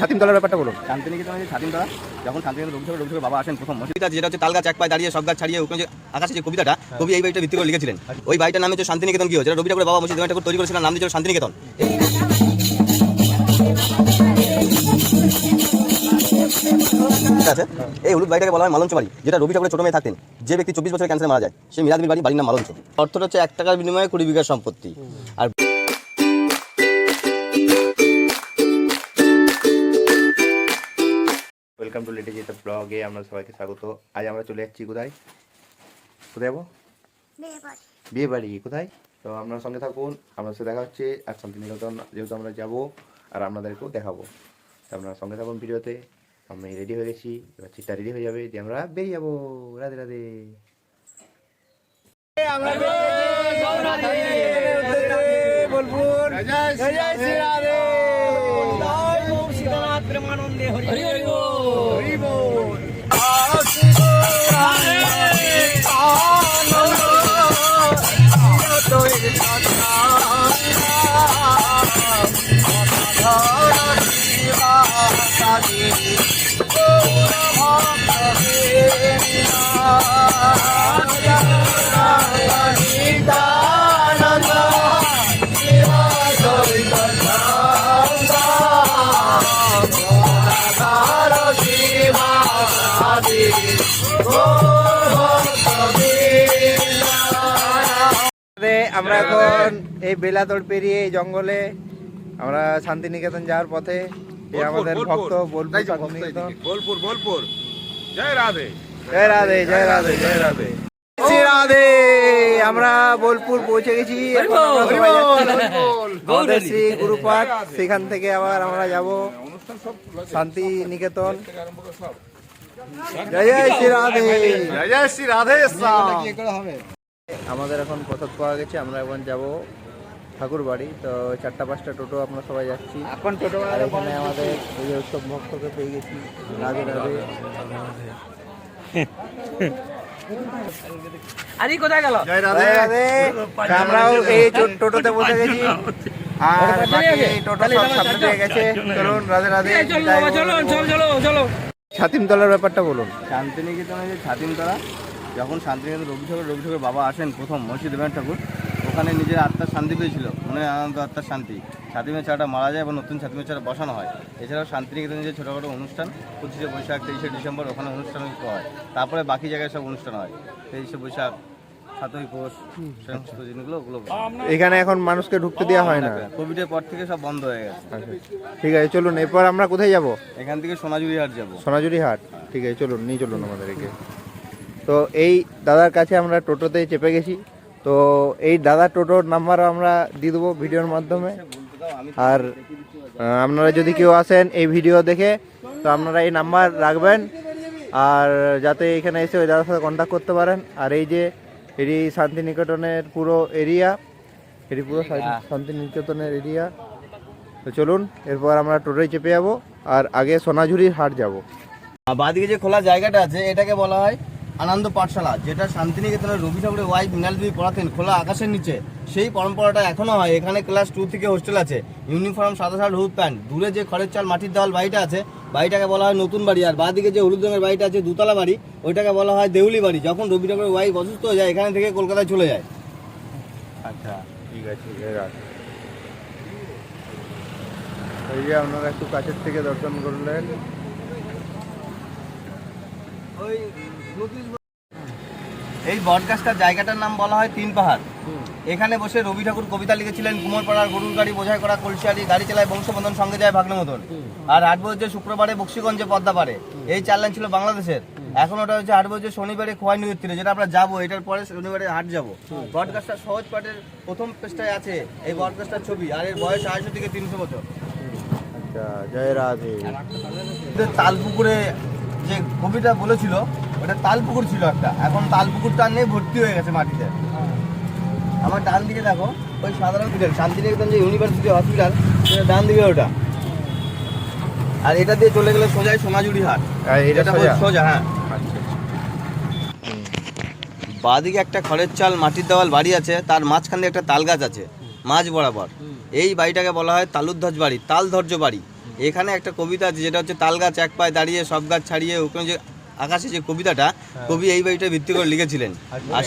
ছাতিমতলার ব্যাপারটা বলুন। শান্তিনিকেতনে যে স্বাধীনতা যখন শান্তিনিকেতন রবি ঠাকুর রবি ঠাকুর বাবা আসেন প্রথম মসজিদটা যেটা হচ্ছে তাল গাছ এক পায়ে দাঁড়িয়ে সব গাছ ছাড়িয়ে ওখানে যে আকাশে যে কবিতাটা কবি এই বইটা ভিত্তি করে লিখেছিলেন। ওই বাড়িটার নামে হচ্ছে শান্তিনিকেতন কি হচ্ছে রবি ঠাকুর বাবা মসজিদ ঠাকুর তৈরি করেছিলেন নাম দিয়েছিল শান্তিনিকেতন। ঠিক আছে? এই হলুদ বাড়িটাকে বলা হয় মালঞ্চ বাড়ি যেটা রবি ঠাকুরের ছোট মেয়ে থাকতেন। যে ব্যক্তি চব্বিশ বছরের ক্যান্সারে মারা যায় সেই মিরাদির বাড়ি বাড়ির নাম মালঞ্চ। অর্থটা হচ্ছে এক টাকার বিনিময়ে কুড়ি বিঘা সম্পত্তি। আর ওয়েলকাম টু লেটে যেতে ব্লগে আমরা সবাইকে স্বাগত। আজ আমরা চলে যাচ্ছি কোথায়? কোথায় যাব? বিয়ে বাড়ি কোথায়? তো আপনার সঙ্গে থাকুন। আপনার সাথে দেখা হচ্ছে আর শান্তিনিকেতন। যেহেতু আমরা যাব আর আপনাদেরকেও দেখাবো। তো আপনারা সঙ্গে থাকুন ভিডিওতে। আমি রেডি হয়ে গেছি। এবার চিটটা রেডি হয়ে যাবে। দিয়ে আমরা বেরিয়ে যাব। রাধে রাধে। আমরা এই বেলাতোড় পেরিয়ে এই জঙ্গলে আমরা শান্তিনিকেতন যাওয়ার পথে এই আমাদের ভক্ত বোলপুর শান্তিনিকেতন বোলপুর বোলপুর। জয় রাধে। জয় রাধে জয় রাধে জয় রাধে। শ্রী রাধে আমরা বোলপুর পৌঁছে গেছি। আমাদের শ্রী গুরুপাঠ সেখান থেকে আবার আমরা যাব শান্তি নিকেতন জয় জয় শ্রী রাধে। জয় শ্রী রাধে আমাদের এখন পথক পাওয়া গেছে আমরা এখন যাব ঠাকুর বাড়ি তো চারটা পাঁচটা টোটো আমরা সবাই যাচ্ছি। এখন টোটো এখানে আমাদের এই যে উৎসব ভক্তকে পেয়ে গেছি রাধে রাধে। জয় রাধে। রাধে। আমরাও এই টোটোতে বসে গেছি। আর বাকি টোটো সব সামনে দিয়ে গেছে। চলুন রাধে রাধে। ছাতিমতলার ব্যাপারটা বলুন। শান্তিনিকেতনে যে ছাতিমতলা যখন শান্তিনিকেতন রবি ঠাকুর রবি ঠাকুর বাবা আসেন প্রথম মসজিদ দেবেন ঠাকুর ওখানে নিজের আত্মার শান্তি পেয়েছিল মনে আনন্দ আত্মার শান্তি। ছাতিমের চাটা মারা যায় এবং নতুন ছাতিমের চাটা বসানো হয়। এছাড়াও শান্তিনিকেতনে যে ছোটোখাটো অনুষ্ঠান পঁচিশে বৈশাখ তেইশে ডিসেম্বর ওখানে অনুষ্ঠান হয় তারপরে বাকি জায়গায় সব অনুষ্ঠান হয়। তেইশে বৈশাখ সাতই পৌষ সমস্ত জিনিসগুলো ওগুলো এখানে এখন মানুষকে ঢুকতে দেওয়া হয় না? কোভিডের পর থেকে সব বন্ধ হয়ে গেছে। আচ্ছা ঠিক আছে চলুন এরপর আমরা কোথায় যাব? এখান থেকে সোনাঝুরি হাট যাব। সোনাঝুরি হাট ঠিক আছে চলুন নিয়ে চলুন আমাদেরকে। তো এই দাদার কাছে আমরা টোটোতে চেপে গেছি। তো এই দাদা টোটোর নাম্বার আমরা দিয়ে দেবো ভিডিওর মাধ্যমে। আর আপনারা যদি কেউ আসেন এই ভিডিও দেখে তো আপনারা এই নাম্বার রাখবেন। আর যাতে এখানে এসে ওই দাদার সাথে কন্ট্যাক্ট করতে পারেন। আর এই যে এটি শান্তিনিকেতনের পুরো এরিয়া এটি পুরো শান্তিনিকেতনের এরিয়া তো চলুন এরপর আমরা টোটোয় চেপে যাব। আর আগে সোনাঝুরির হাট যাব। আর বাদিকে যে খোলা জায়গাটা আছে এটাকে বলা হয় আনন্দ পাঠশালা যেটা শান্তিনিকেতনের রবি ঠাকুরের ওয়াইফ মৃণাল দেবী পড়াতেন খোলা আকাশের নিচে। সেই পরম্পরাটা এখনও হয়। এখানে ক্লাস টু থেকে হোস্টেল আছে। ইউনিফর্ম সাদা শার্ট হলুদ প্যান্ট দূরে যে খড়ের চাল মাটির দেওয়াল বাড়িটা আছে বাড়িটাকে বলা হয় নতুন বাড়ি। আর বাদিকে যে হলুদ রঙের বাড়িটা আছে দুতলা বাড়ি ওইটাকে বলা হয় দেউলি বাড়ি। যখন রবি ঠাকুরের ওয়াইফ অসুস্থ হয়ে যায় এখানে থেকে কলকাতায় চলে যায়। আচ্ছা ঠিক আছে এই যে আপনারা একটু কাছের থেকে দর্শন করলেন। এই বটগাছটার জায়গাটার নাম বলা হয় তিন পাহাড়। এখানে বসে রবি ঠাকুর কবিতা লিখেছিলেন কুমোরপাড়ার গরুর গাড়ি বোঝাই করা কলসিয়ারি গাড়ি চালায় বংশবন্ধন সঙ্গে যায় ভাগ্ন মতন আর আট বছর শুক্রবারে বক্সিগঞ্জে পদ্মা পারে এই চার লাইন ছিল বাংলাদেশের। এখন ওটা হচ্ছে আট বছর শনিবারে খোয়াই নদীর তীরে যেটা আমরা যাব এটার পরে শনিবারে হাট যাব। বটগাছটা সহজ পাঠের প্রথম পৃষ্ঠায় আছে এই বটগাছটার ছবি আর এর বয়স আড়াইশো থেকে তিনশো বছর। আচ্ছা জয় রাধে। তালপুকুরে যে কবিটা বলেছিল ওটা তালপুকুর ছিল একটা। এখন তালপুকুরটা নেই ভর্তি হয়ে গেছে মাটিতে। আমার ডান দিকে দেখো ওই সাধারণ হসপিটাল শান্তিনিকেতন যে ইউনিভার্সিটি হসপিটাল সেটা ডান দিকে ওটা। আর এটা দিয়ে চলে গেলে সোজাই সোনাঝুরি হাট। এটা এটা সোজা? হ্যাঁ। বাদিকে একটা খড়ের চাল মাটির দেওয়াল বাড়ি আছে তার মাঝখান দিয়ে একটা তাল গাছ আছে মাঝ বরাবর। এই বাড়িটাকে বলা হয় তালুধ্বজ বাড়ি তাল ধৈর্য বাড়ি। এখানে একটা কবিতা আছে যেটা হচ্ছে তাল গাছ এক পায়ে দাঁড়িয়ে সব গাছ ছাড়িয়ে ওখানে যে আকাশে যে কবিতাটা কবি এই বাড়িটা ভিত্তি করে লিখেছিলেন আর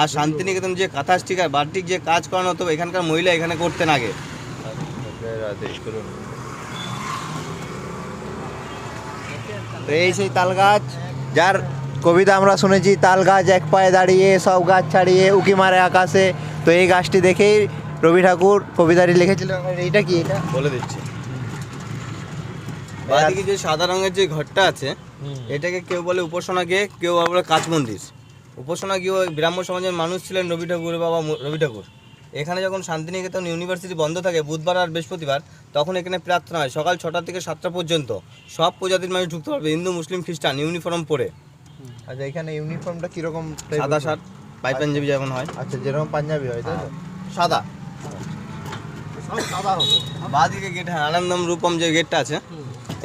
আর শান্তিনিকেতন যে কাঁথা স্টিকার বাটিক যে কাজ করানো হতো এখানকার মহিলা এখানে করতেন আগে। তো এই সেই তাল গাছ যার কবিতা আমরা শুনেছি তাল গাছ এক পায়ে দাঁড়িয়ে সব গাছ ছাড়িয়ে উকি মারে আকাশে। তো এই গাছটি দেখেই রবি ঠাকুর কবিতাটি লিখেছিল এইটা কি এটা? বলে দিচ্ছি। বাদিকে যে সাদা রঙের যে ঘরটা আছে এটাকে কেউ বলে উপাসনা গিয়ে কেউ বলে কাচ মন্দির। উপাসনা গিয়ে ব্রাহ্ম সমাজের মানুষ ছিলেন রবি ঠাকুরের বাবা রবি ঠাকুর। এখানে যখন শান্তিনিকেতন ইউনিভার্সিটি বন্ধ থাকে বুধবার আর বৃহস্পতিবার তখন এখানে প্রার্থনা হয় সকাল ছটা থেকে সাতটা পর্যন্ত। সব প্রজাতির মানুষ ঢুকতে পারবে হিন্দু মুসলিম খ্রিস্টান ইউনিফর্ম পরে। আচ্ছা এখানে ইউনিফর্মটা কীরকম সাদা শার্ট পাই পাঞ্জাবি যেমন হয়। আচ্ছা যেরকম পাঞ্জাবি হয় তাই তো? সাদা। বাদিকে গেট হ্যাঁ আনন্দম রূপম যে গেটটা আছে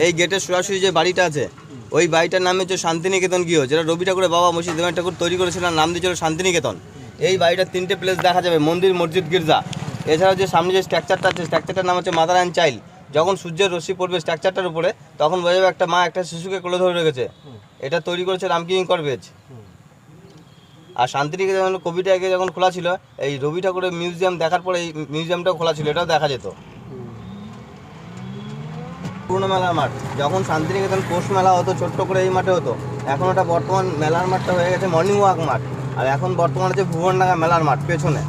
এই গেটের সরাসরি যে বাড়িটা আছে ওই বাড়িটার নাম হচ্ছে শান্তিনিকেতন গৃহ, যেটা রবি ঠাকুরের বাবা মুর্শিদ দেবেন ঠাকুর তৈরি করেছিলেন, নাম দিয়েছিল শান্তিনিকেতন। এই বাড়িটার তিনটে প্লেস দেখা যাবে, মন্দির, মসজিদ, গির্জা। এছাড়াও যে সামনে যে স্ট্রাকচারটা আছে স্ট্রাকচারটার নাম হচ্ছে মাদার অ্যান্ড চাইল্ড যখন সূর্যের রশ্মি পড়বে স্ট্রাকচারটার উপরে, তখন বোঝা যাবে একটা মা একটা শিশুকে কোলে ধরে রেখেছে। এটা তৈরি করেছে রামকিং করবেজ। আর শান্তিনিকেতন কবিটা আগে যখন খোলা ছিল, এই রবি ঠাকুরের মিউজিয়াম দেখার পরে এই মিউজিয়ামটাও খোলা ছিল, এটাও দেখা যেত। পুরনো মেলার মাঠ। যখন শান্তিনিকেতন পৌষ মেলা হতো ছোট্ট করে এই মাঠে হতো এখন ওটা বর্তমান মেলার মাঠটা হয়ে গেছে মর্নিং ওয়াক মাঠ। আর এখন বর্তমানে যে ভুবনডাঙ্গা মেলার মাঠ পেছনে।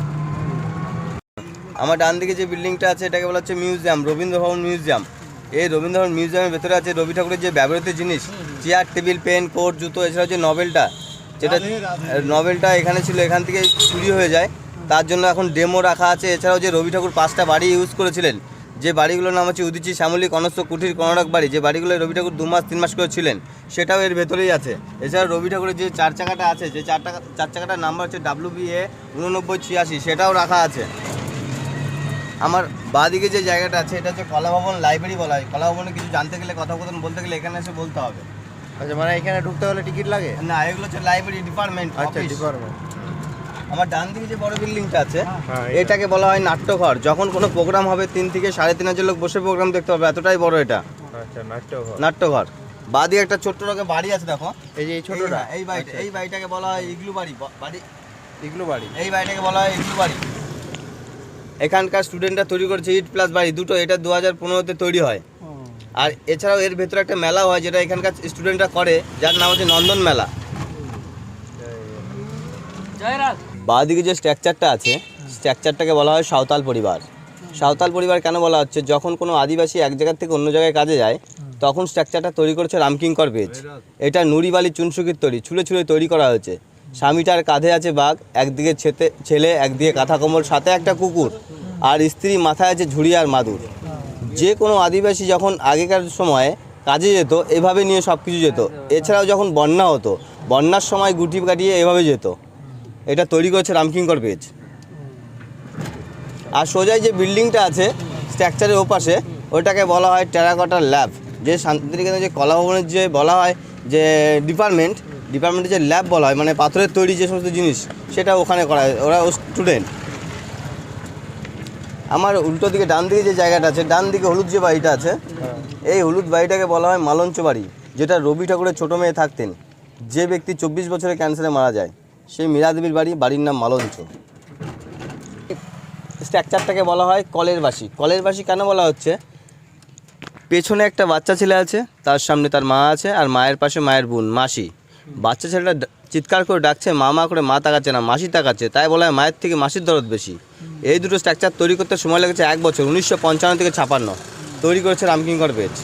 আমার ডান দিকে যে বিল্ডিংটা আছে এটাকে বলা হচ্ছে মিউজিয়াম রবীন্দ্র ভবন মিউজিয়াম এই রবীন্দ্র ভবন মিউজিয়ামের ভেতরে আছে রবি ঠাকুরের যে ব্যবহৃত জিনিস চেয়ার টেবিল পেন কোট জুতো এছাড়া যে নভেলটা যেটা নভেলটা এখানে ছিল এখান থেকে চুরি হয়ে যায়। তার জন্য এখন ডেমো রাখা আছে। এছাড়াও যে রবি ঠাকুর পাঁচটা বাড়ি ইউজ করেছিলেন যে বাড়িগুলোর নাম হচ্ছে উদিচি শ্যামলী কনস্ত কুঠির কনক বাড়ি যে বাড়িগুলো রবি ঠাকুর দু মাস তিন মাস করে ছিলেন সেটাও এর ভেতরেই আছে। এছাড়া রবি ঠাকুরের যে চার চাকাটা আছে যে চার টাকা চার চাকাটার নাম্বার হচ্ছে ডাব্লু বি এ উননব্বই ছিয়াশি সেটাও রাখা আছে। আমার বাঁদিকে যে জায়গাটা আছে এটা হচ্ছে কলাভবন লাইব্রেরি বলা হয়। কলাভবনে কিছু জানতে গেলে কথোপকথন বলতে গেলে এখানে এসে বলতে হবে। আচ্ছা মানে এখানে ঢুকতে হলে টিকিট লাগে? না এগুলো হচ্ছে লাইব্রেরি ডিপার্টমেন্ট আচ্ছা ডিপার্টমেন্ট। আমার ডান দিকে যে বড় বিল্ডিংটা আছে হ্যাঁ, এটাকে বলা হয় নাট্যঘর। যখন কোনো প্রোগ্রাম হবে তিন থেকে সাড়ে তিন হাজার লোক বসে প্রোগ্রাম দেখতে পারবে এতটাই বড় এটা। আচ্ছা নাট্যঘর। নাট্যঘর। বাদিকে একটা ছোট্ট রকম বাড়ি আছে দেখো। এই যে এই ছোটটা? এই- বাড়িটা এই বাড়িটাকে বলা হয় ইগলু বাড়ি বাড়ি। এগুলো বাড়ি। এই বাড়িটাকে বলা হয় ইগলু বাড়ি। এখানকার স্টুডেন্টরা তৈরি করেছে ইট প্লাস বাড়ি দুটো এটা দু হাজার পনেরোতে তৈরি হয়। আর এছাড়াও এর ভেতরে একটা মেলা হয় যেটা এখানকার স্টুডেন্টরা করে যার নাম হচ্ছে নন্দন মেলা। বাঁদিকে যে স্ট্রাকচারটা আছে, স্ট্রাকচারটাকে বলা হয় সাঁওতাল পরিবার। সাঁওতাল পরিবার কেন বলা হচ্ছে? যখন কোনো আদিবাসী এক জায়গার থেকে অন্য জায়গায় কাজে যায়, তখন স্ট্রাকচারটা তৈরি করেছে রামকিঙ্কর বেজ এটা নুড়িবালি চুনসুকির তৈরি ছুলে ছুলে তৈরি করা হয়েছে। স্বামীটার কাঁধে আছে বাঘ, একদিকে ছেতে, ছেলে, একদিকে কাঁথা কম্বল সাথে একটা কুকুর আর স্ত্রী মাথায় আছে ঝুড়ি আর মাদুর। যে কোনো আদিবাসী যখন আগেকার সময়ে কাজে যেত, এভাবে নিয়ে সব কিছু যেত। এছাড়াও যখন বন্যা হতো, বন্যার সময় গুটি কাটিয়ে এভাবে যেত। এটা তৈরি করেছে রামকিঙ্কর পেজ। আর সোজাই যে বিল্ডিংটা আছে, স্ট্রাকচারের ওপাশে, ওইটাকে বলা হয় টেরাকটার ল্যাব। যে শান্তিনিকেতন যে কলা ভবনের যে বলা হয় যে ডিপার্টমেন্ট, ডিপার্টমেন্টের যে ল্যাব বলা হয় মানে পাথরের তৈরি যে সমস্ত জিনিস, সেটা ওখানে করা হয়। ওরা স্টুডেন্ট। আমার উল্টো দিকে ডান দিকে যে জায়গাটা আছে, ডান দিকে হলুদ যে বাড়িটা আছে, এই হলুদ বাড়িটাকে বলা হয় মালঞ্চ বাড়ি, যেটা রবি ঠাকুরের ছোটো মেয়ে থাকতেন। যে ব্যক্তি চব্বিশ বছরে ক্যান্সারে মারা যায়। সেই মীরা দেবীর বাড়ি, বাড়ির নাম মালঞ্চ। স্ট্রাকচারটাকে বলা হয় কলের বাসি। কলের বাসি কেন বলা হচ্ছে? পেছনে একটা বাচ্চা ছেলে আছে, তার সামনে তার মা আছে, আর মায়ের পাশে মায়ের বোন, মাসি। বাচ্চা ছেলেটা চিৎকার করে ডাকছে, মা মা করে মা তাকাচ্ছে না, মাসি তাকাচ্ছে। তাই বলা হয় মায়ের থেকে মাসির দরদ বেশি। এই দুটো স্ট্রাকচার তৈরি করতে সময় লেগেছে এক বছর, উনিশশো পঞ্চান্ন থেকে ছাপান্ন। তৈরি করেছে রামকিঙ্কর বেজ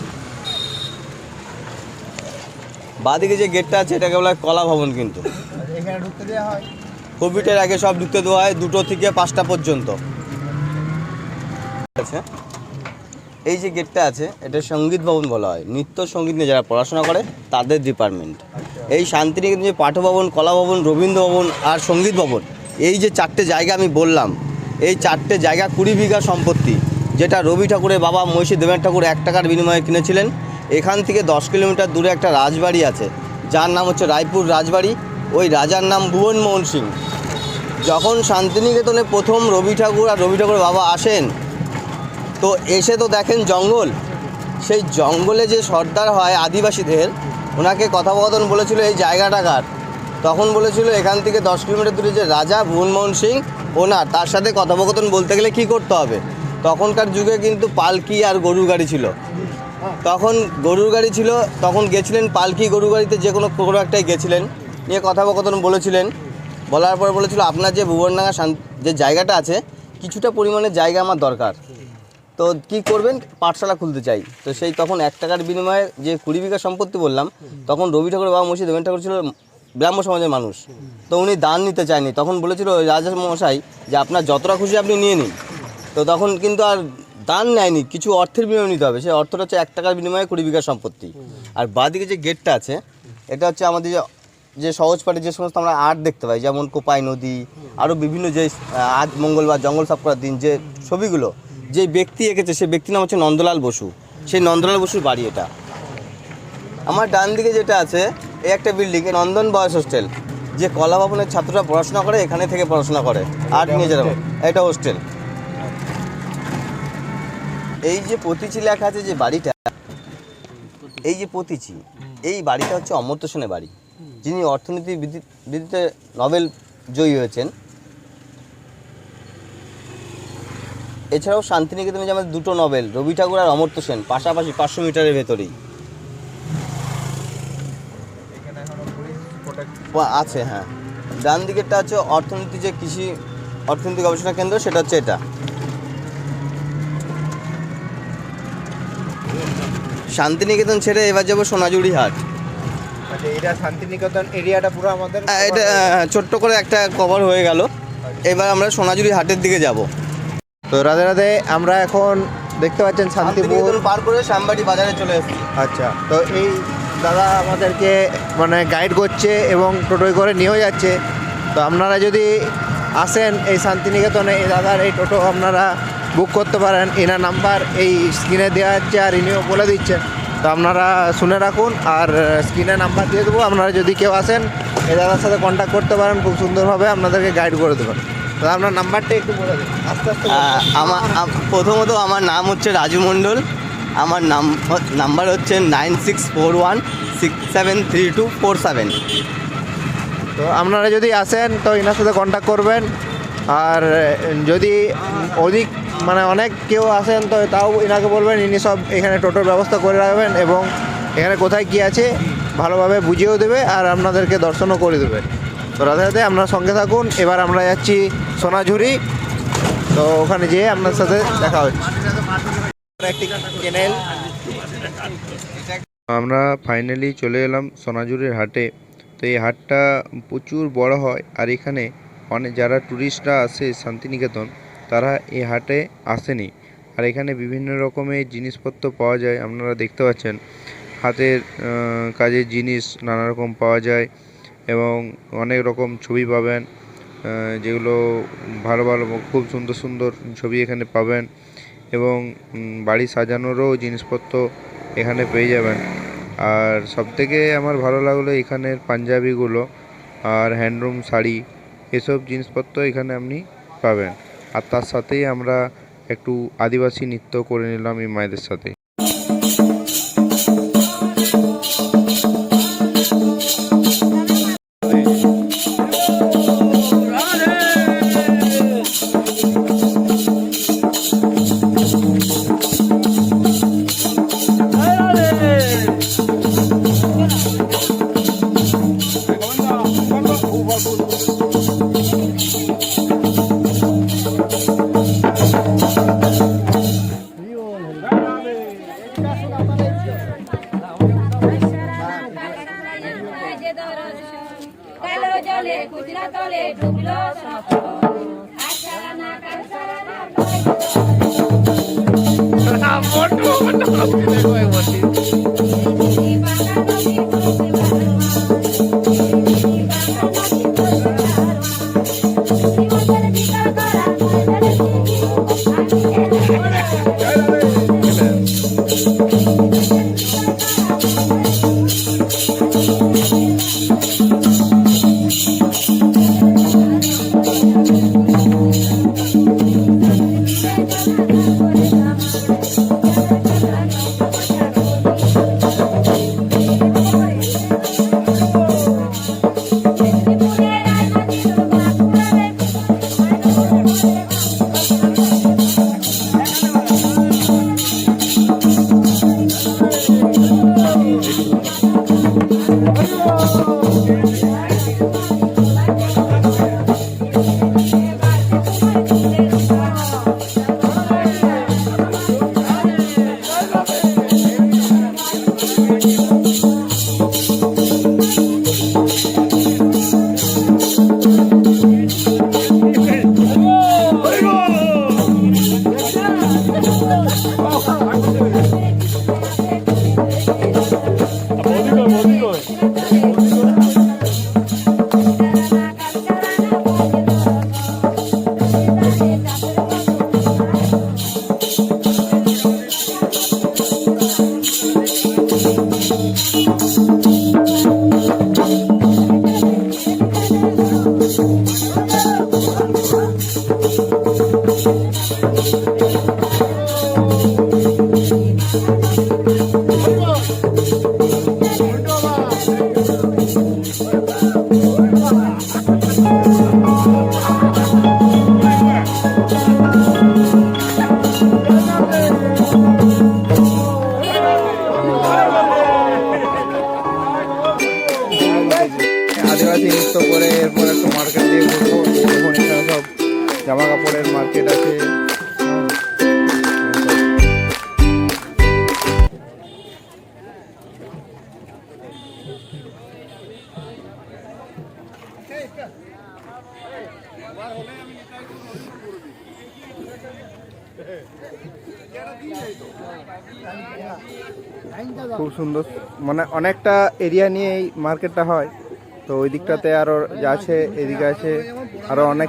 বাদিকে যে গেটটা আছে, এটাকে বলা হয় কলা ভবন কিন্তু। আচ্ছা, ঢুকতে দেওয়া হয়। কোভিডের আগে সব ঢুকতে দেওয়া হয় দুটো থেকে পাঁচটা পর্যন্ত। আছে। এই যে গেটটা আছে এটা সংগীত ভবন বলা হয়। নৃত্য সংগীত নিয়ে যারা পড়াশোনা করে তাদের ডিপার্টমেন্ট এই শান্তিনিকেতন যে পাঠভবন কলা ভবন রবীন্দ্র ভবন আর সংগীত ভবন এই যে চারটে জায়গা আমি বললাম এই চারটে জায়গা কুড়ি বিঘা সম্পত্তি যেটা রবি ঠাকুরের বাবা মহিষী দেবেন ঠাকুর এক টাকার বিনিময়ে কিনেছিলেন। এখান থেকে দশ কিলোমিটার দূরে একটা রাজবাড়ি আছে যার নাম হচ্ছে রায়পুর রাজবাড়ি। ওই রাজার নাম ভুবনমোহন সিং। যখন শান্তিনিকেতনে প্রথম রবি ঠাকুর আর রবি ঠাকুরের বাবা আসেন, তো এসে তো দেখেন জঙ্গল। সেই জঙ্গলে যে সর্দার হয় আদিবাসীদের, ওনাকে কথোপকথন বলেছিল, এই জায়গাটাকার তখন বলেছিল, এখান থেকে দশ কিলোমিটার দূরে যে রাজা ভুবনমোহন সিং, ওনার। তার সাথে কথোপকথন বলতে গেলে কি করতে হবে? তখনকার যুগে কিন্তু পালকি আর গরুর গাড়ি ছিল। তখন গরুর গাড়ি ছিল, তখন গেছিলেন পালকি গরুর গাড়িতে, যে কোনো কোনো একটাই গেছিলেন। নিয়ে কথোপকথন বলেছিলেন। বলার পর বলেছিল, আপনার যে ভুবনডাঙ্গা যে জায়গাটা আছে, কিছুটা পরিমাণে জায়গা আমার দরকার। তো কি করবেন? পাঠশালা খুলতে চাই। তো সেই তখন এক টাকার বিনিময়ে যে কুড়ি বিঘা সম্পত্তি বললাম, তখন রবি ঠাকুর, বাবা মুর্শিদ দেবেন ঠাকুর ছিল ব্রাহ্ম সমাজের মানুষ। তো উনি দান নিতে চায়নি। তখন বলেছিল রাজা মশাই যে, আপনার যতটা খুশি আপনি নিয়ে নিন। তো তখন কিন্তু আর দান নেয়নি, কিছু অর্থের বিনিময়ে নিতে হবে। সেই অর্থটা হচ্ছে এক টাকার বিনিময়ে কুড়ি বিঘা সম্পত্তি। আর বাদিকে যে গেটটা আছে, এটা হচ্ছে আমাদের যে যে সহজ পাঠে যে সমস্ত আমরা আর্ট দেখতে পাই যেমন কোপাই নদী আরও বিভিন্ন যে আজ মঙ্গলবার জঙ্গল সাফ করার দিন যে ছবিগুলো যে ব্যক্তি এঁকেছে সেই ব্যক্তির নাম হচ্ছে নন্দলাল বসু। সেই নন্দলাল বসুর বাড়ি এটা। আমার ডান দিকে যেটা আছে এই একটা বিল্ডিং নন্দন বয়স হোস্টেল যে কলা ভবনের ছাত্ররা পড়াশোনা করে এখানে থেকে পড়াশোনা করে। আর্ট নিয়ে যারা এটা হোস্টেল এই যে পতিচি লেখা আছে যে বাড়িটা এই যে পতিচি এই বাড়িটা হচ্ছে অমর্ত্য সেনের বাড়ি। যিনি অর্থনীতি বিধিতে নোবেল জয়ী হয়েছেন। এছাড়াও শান্তিনিকেতনে যে আমাদের দুটো নোবেল রবি ঠাকুর আর অমর্ত্য সেন পাশাপাশি পাঁচশো মিটারের ভেতরেই। আছে হ্যাঁ। ডান দিকেরটা হচ্ছে অর্থনীতি যে কৃষি অর্থনীতি গবেষণা কেন্দ্র সেটা হচ্ছে এটা। শান্তিনিকেতন ছেড়ে এবার যাব সোনাঝুরি হাট। আচ্ছা এটা শান্তিনিকেতন এরিয়াটা পুরো আমাদের এটা ছোট্ট করে একটা কভার হয়ে গেল। এবার আমরা সোনাঝুরি হাটের দিকে যাব। তো রাধে রাধে আমরা এখন দেখতে পাচ্ছেন শান্তিপুর। পার করে শ্যামবাড়ি বাজারে চলে এসেছি। আচ্ছা তো এই দাদা আমাদেরকে মানে গাইড করছে এবং টোটোয় করে নিয়েও যাচ্ছে। তো আপনারা যদি আসেন এই শান্তিনিকেতনে এই দাদার এই টোটো আপনারা বুক করতে পারেন। এনার নাম্বার এই স্ক্রিনে দেওয়া হচ্ছে আর ইনিও বলে দিচ্ছেন। তো আপনারা শুনে রাখুন আর স্ক্রিনে নাম্বার দিয়ে দেবো। আপনারা যদি কেউ আসেন এই দাদার সাথে কন্ট্যাক্ট করতে পারেন খুব সুন্দরভাবে আপনাদেরকে গাইড করে দেবেন তো আপনার নাম্বারটা একটু বলে দিন। আস্তে আস্তে আমার প্রথমত আমার নাম হচ্ছে রাজু মণ্ডল। আমার নাম নাম্বার হচ্ছে nine six four one six seven three two four seven. তো আপনারা যদি আসেন তো এনার সাথে কন্ট্যাক্ট করবেন। আর যদি অধিক মানে অনেক কেউ আসেন, তো তাও এনাকে বলবেন, ইনি সব এখানে টোটোর ব্যবস্থা করে রাখবেন এবং এখানে কোথায় কী আছে ভালোভাবে বুঝিয়েও দেবে আর আপনাদেরকে দর্শনও করে দেবে। তো রাধে রাধে, আপনার সঙ্গে থাকুন। এবার আমরা যাচ্ছি সোনাঝুরি। তো ওখানে যেয়ে আপনার সাথে দেখা হচ্ছে। আমরা ফাইনালি চলে এলাম সোনাঝুরির হাটে। তো এই হাটটা প্রচুর বড় হয়, আর এখানে অনেক যারা ট্যুরিস্টরা আসে শান্তিনিকেতন তারা এই হাটে আসেনি। আর এখানে বিভিন্ন রকমের জিনিসপত্র পাওয়া যায়, আপনারা দেখতে পাচ্ছেন। হাতের কাজের জিনিস নানা রকম পাওয়া যায় এবং অনেক রকম ছবি পাবেন যেগুলো ভালো ভালো, খুব সুন্দর সুন্দর ছবি এখানে পাবেন এবং বাড়ি সাজানোরও জিনিসপত্র এখানে পেয়ে যাবেন। আর সবথেকে আমার ভালো লাগল এখানের পাঞ্জাবিগুলো আর হ্যান্ডলুম শাড়ি, এসব জিনিসপত্র এখানে আপনি পাবেন। আর তার সাথেই আমরা একটু আদিবাসী নৃত্য করে নিলাম এই মায়েদের সাথে। আদিবাসী খুব সুন্দর। মানে অনেকটা এরিয়া নিয়ে এই মার্কেটটা হয়। তো ওই দিকটাতে আরও যা আছে, এদিকে আছে, আরও অনেক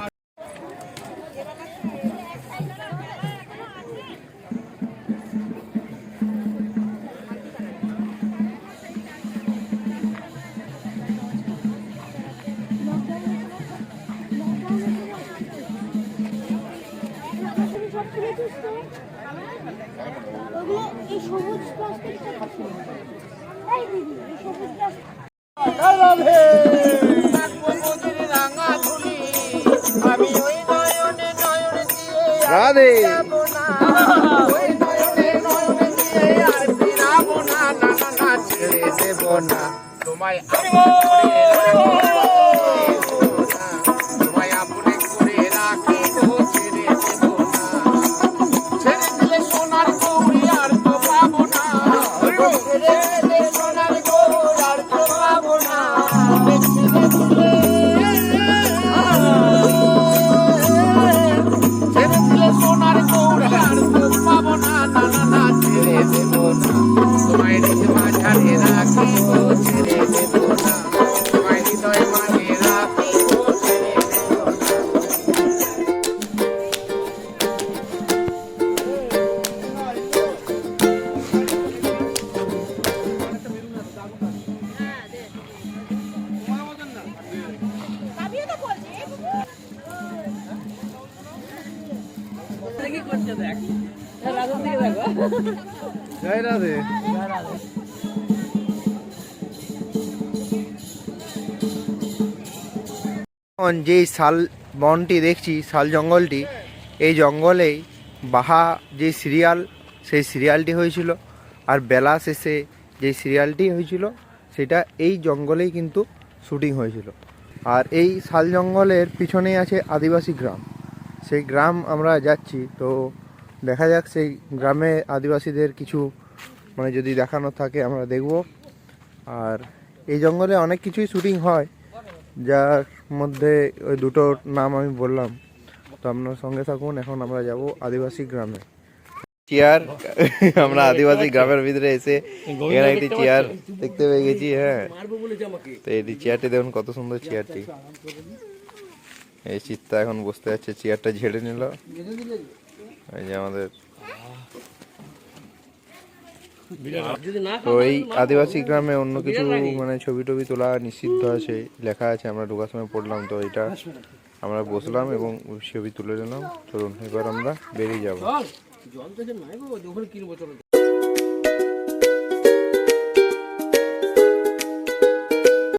রাধে। জয় যেই শাল, বনটি দেখছি, শাল জঙ্গলটি, এই জঙ্গলেই বাহা যে সিরিয়াল, সেই সিরিয়ালটি হয়েছিল। আর বেলা শেষে যে সিরিয়ালটি হয়েছিল, সেটা এই জঙ্গলেই কিন্তু শুটিং হয়েছিল। আর এই শাল জঙ্গলের পিছনেই আছে আদিবাসী গ্রাম। সেই গ্রাম আমরা যাচ্ছি, তো দেখা যাক সেই গ্রামে আদিবাসীদের কিছু মানে যদি দেখানো থাকে, আমরা দেখব। আর এই জঙ্গলে অনেক কিছুই শুটিং হয়, যার মধ্যে ওই দুটো নাম আমি বললাম। তো আপনার সঙ্গে থাকুন এখন আমরা যাব আদিবাসী গ্রামে। চেয়ার আমরা আদিবাসী গ্রামের ভিতরে এসে এখানে একটি চেয়ার দেখতে পেয়ে গেছি হ্যাঁ। তো এই চেয়ারটি দেখুন কত সুন্দর চেয়ারটি। এই চিত্তা এখন বসতে যাচ্ছে চেয়ারটা ঝেড়ে নিল। এই যে আমাদের তো এই আদিবাসী গ্রামে অন্য কিছু মানে ছবি টবি তোলা নিষিদ্ধ আছে, লেখা আছে, আমরা ঢোকার সময় পড়লাম, তো এটা আমরা বসলাম এবং ছবি তুলে নিলাম। চলুন, এবার আমরা বেরিয়ে যাব।